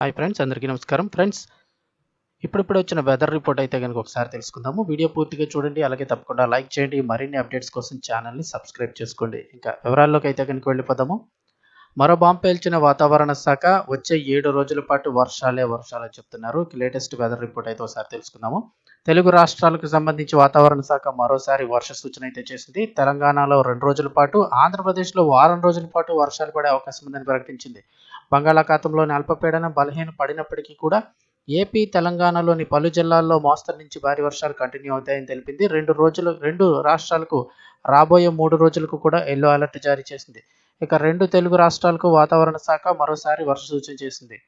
Hi friends అందరికీ నమస్కారం. Friends ఇప్పుడిప్పుడు వచ్చిన వెదర్ రిపోర్ట్ అయితే కనుక ఒకసారి తెలుసుకుందాము. వీడియో పూర్తిగా చూడండి అలాగే తప్పకుండా లైక్ చేయండి. మరిన్ని అప్డేట్స్ కోసం ఛానల్ని సబ్స్క్రైబ్ చేసుకోండి. ఇంకా వివరాల్లోకి అయితే కనుక వెళ్ళిపోదాము. మరో బాంబు పేల్చిన వాతావరణ శాఖ వచ్చే ఏడు రోజుల పాటు వర్షాలే వర్షాలు చెప్తున్నారు. లేటెస్ట్ వెదర్ రిపోర్ట్ అయితే ఒకసారి తెలుసుకుందాము. తెలుగు రాష్ట్రాలకు సంబంధించి వాతావరణ శాఖ మరోసారి వర్ష సూచన అయితే చేసింది. తెలంగాణలో రెండు రోజుల పాటు ఆంధ్రప్రదేశ్లో వారం రోజుల పాటు వర్షాలు పడే అవకాశం ఉందని ప్రకటించింది. బంగాళాఖాతంలోని అల్పపీడనం బలహీన పడినప్పటికీ కూడా ఏపీ తెలంగాణలోని పలు జిల్లాల్లో మోస్తరు నుంచి భారీ వర్షాలు కంటిన్యూ అవుతాయని తెలిపింది. రెండు రోజులు రెండు రాష్ట్రాలకు రాబోయే మూడు రోజులకు కూడా ఎల్లో అలర్ట్ జారీ చేసింది. ఇక రెండు తెలుగు రాష్ట్రాలకు వాతావరణ శాఖ మరోసారి వర్ష సూచన చేసింది.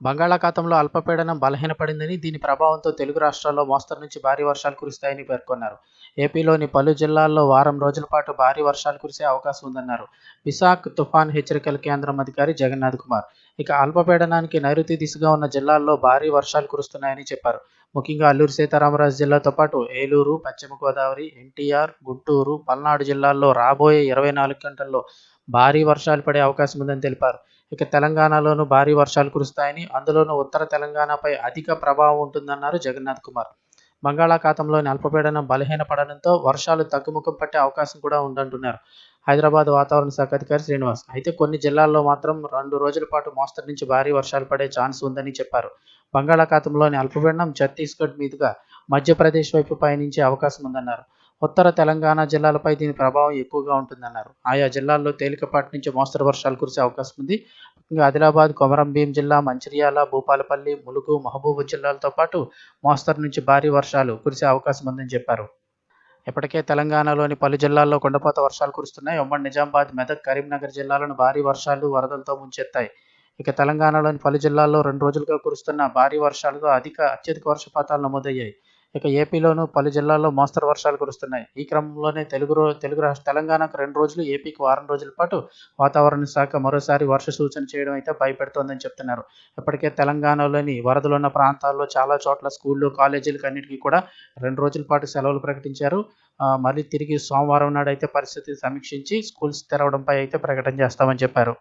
బంగాళాఖాతంలో అల్పపీడనం బలహీనపడిందని దీని ప్రభావంతో తెలుగు రాష్ట్రాల్లో మోస్తరు నుంచి భారీ వర్షాలు కురుస్తాయని పేర్కొన్నారు. ఏపీలోని పలు జిల్లాల్లో వారం రోజుల పాటు భారీ వర్షాలు కురిసే అవకాశం ఉందన్నారు. విశాఖ తుఫాన్ హెచ్చరికల కేంద్రం అధికారి జగన్నాథ్ కుమార్. ఇక అల్పపీడనానికి నైరుతి దిశగా ఉన్న జిల్లాల్లో భారీ వర్షాలు కురుస్తున్నాయని చెప్పారు. ముఖ్యంగా అల్లూరు సీతారామరాజు జిల్లాతో పాటు ఏలూరు పశ్చిమ గోదావరి ఎన్టీఆర్ గుంటూరు పల్నాడు జిల్లాల్లో రాబోయే ఇరవై నాలుగు గంటల్లో భారీ వర్షాలు పడే అవకాశం ఉందని తెలిపారు. ఇక తెలంగాణలోనూ భారీ వర్షాలు కురుస్తాయని అందులోనూ ఉత్తర తెలంగాణపై అధిక ప్రభావం ఉంటుందన్నారు జగన్నాథ్ కుమార్. బంగాళాఖాతంలోని అల్పపీడనం బలహీనపడడంతో వర్షాలు తగ్గుముఖం పట్టే అవకాశం కూడా ఉందంటున్నారు. హైదరాబాద్ వాతావరణ శాఖ అధికారి శ్రీనివాస్. అయితే కొన్ని జిల్లాల్లో మాత్రం రెండు రోజుల పాటు మోస్తరు నుంచి భారీ వర్షాలు పడే ఛాన్స్ ఉందని చెప్పారు. బంగాళాఖాతంలోని అల్పపీడనం ఛత్తీస్గఢ్ మీదుగా మధ్యప్రదేశ్ వైపు పయనించే అవకాశం ఉందన్నారు. ఉత్తర తెలంగాణ జిల్లాలపై దీని ప్రభావం ఎక్కువగా ఉంటుందన్నారు. ఆయా జిల్లాల్లో తేలికపాటి నుంచి మోస్తరు వర్షాలు కురిసే అవకాశం ఉంది. ఆదిలాబాద్ కొమరంభీం జిల్లా మంచిర్యాల భూపాలపల్లి ములుగు మహబూబు జిల్లాలతో పాటు మోస్తరు నుంచి భారీ వర్షాలు కురిసే అవకాశం ఉందని చెప్పారు. ఇప్పటికే తెలంగాణలోని పలు జిల్లాల్లో కొండపోత వర్షాలు కురుస్తున్నాయి. ఉమ్మడి నిజామాబాద్ మెదక్ కరీంనగర్ జిల్లాలను భారీ వర్షాలు వరదలతో ముంచెత్తాయి. ఇక తెలంగాణలోని పలు జిల్లాల్లో రెండు రోజులుగా కురుస్తున్న భారీ వర్షాలతో అధిక అత్యధిక వర్షపాతాలు నమోదయ్యాయి. ఇక ఏపీలోనూ పలు జిల్లాల్లో మోస్తరు వర్షాలు కురుస్తున్నాయి. ఈ క్రమంలోనే తెలుగు తెలుగు రాష్ట్ర తెలంగాణకు రెండు రోజులు ఏపీకి వారం రోజుల పాటు వాతావరణ శాఖ మరోసారి వర్ష సూచన చేయడం అయితే భయపెడుతోందని చెప్తున్నారు. ఇప్పటికే తెలంగాణలోని వరదలున్న ప్రాంతాల్లో చాలా చోట్ల స్కూళ్ళు కాలేజీలకు అన్నిటికీ కూడా రెండు రోజుల పాటు సెలవులు ప్రకటించారు. మళ్ళీ తిరిగి సోమవారం నాడు అయితే పరిస్థితి సమీక్షించి స్కూల్స్ తెరవడంపై అయితే ప్రకటన చేస్తామని చెప్పారు.